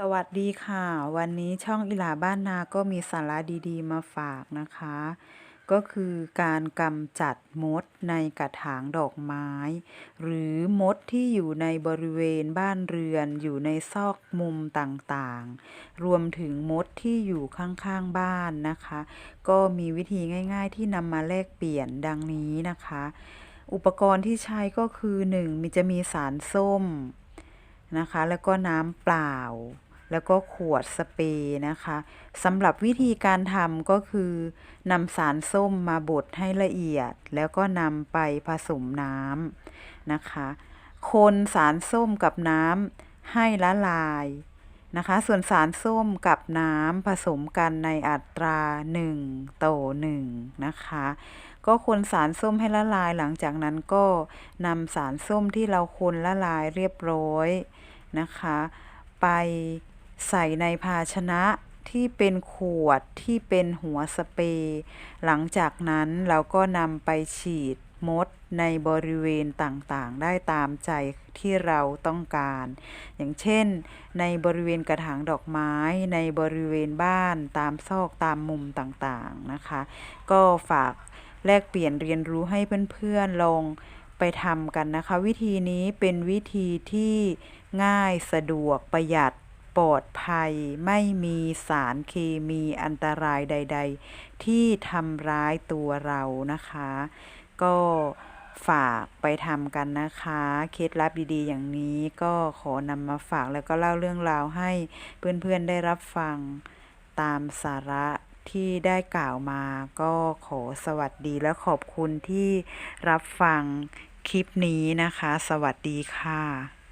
สวัสดีค่ะ วันนี้ช่องอีหลาบ้านนาก็มีสาระดีๆ มาฝากนะคะ ก็คือการกำจัดมดในกระถางดอกไม้ หรือมดที่อยู่ในบริเวณบ้านเรือนอยู่ในซอกมุมต่างๆ รวมถึงมดที่อยู่ข้างๆบ้านนะคะ ก็มีวิธีง่าย ๆ ที่นำมาแลกเปลี่ยนดังนี้นะคะ อุปกรณ์ที่ใช้ก็คือ 1. มีจะมีสารส้มนะคะ แล้วก็น้ำเปล่า แล้วก็ขวดสเปรย์นะคะสำหรับวิธีการทำก็คือนำสารส้มมาบดให้ละเอียด แล้วก็นำไปผสมน้ำนะคะ คนสารส้มกับน้ำให้ละลายนะคะ ส่วนสารส้มกับน้ำผสมกันในอัตรา 1 ต่อ 1 นะคะ ก็คนสารส้มให้ละลายหลังจากนั้นก็นำสารส้มที่เราคนละลายเรียบร้อยนะคะ ไป ใส่ในภาชนะที่เป็นขวดที่เป็นหัวสเปรย์หลังจากนั้นเราก็นำไปฉีดมดในบริเวณต่างๆ ได้ตามใจที่เราต้องการ อย่างเช่น ในบริเวณกระถางดอกไม้ ในบริเวณบ้านตามซอกตามมุมต่างๆนะคะ ก็ฝากแลกเปลี่ยนเรียนรู้ให้เพื่อนๆลองไปทำกันนะคะ วิธีนี้เป็นวิธีที่ง่ายสะดวกประหยัด ปลอดภัยไม่มีสารเคมีอันตรายใด ๆ ที่ทำร้ายตัวเรานะคะ ก็ฝากไปทำกันนะคะ เคล็ดลับดีๆ อย่างนี้ก็ขอนำมาฝากแล้วก็เล่าเรื่องราวให้เพื่อนๆได้รับฟังตามสาระที่ได้กล่าวมาก็ขอสวัสดีและขอบคุณที่รับฟังคลิปนี้นะคะ สวัสดีค่ะ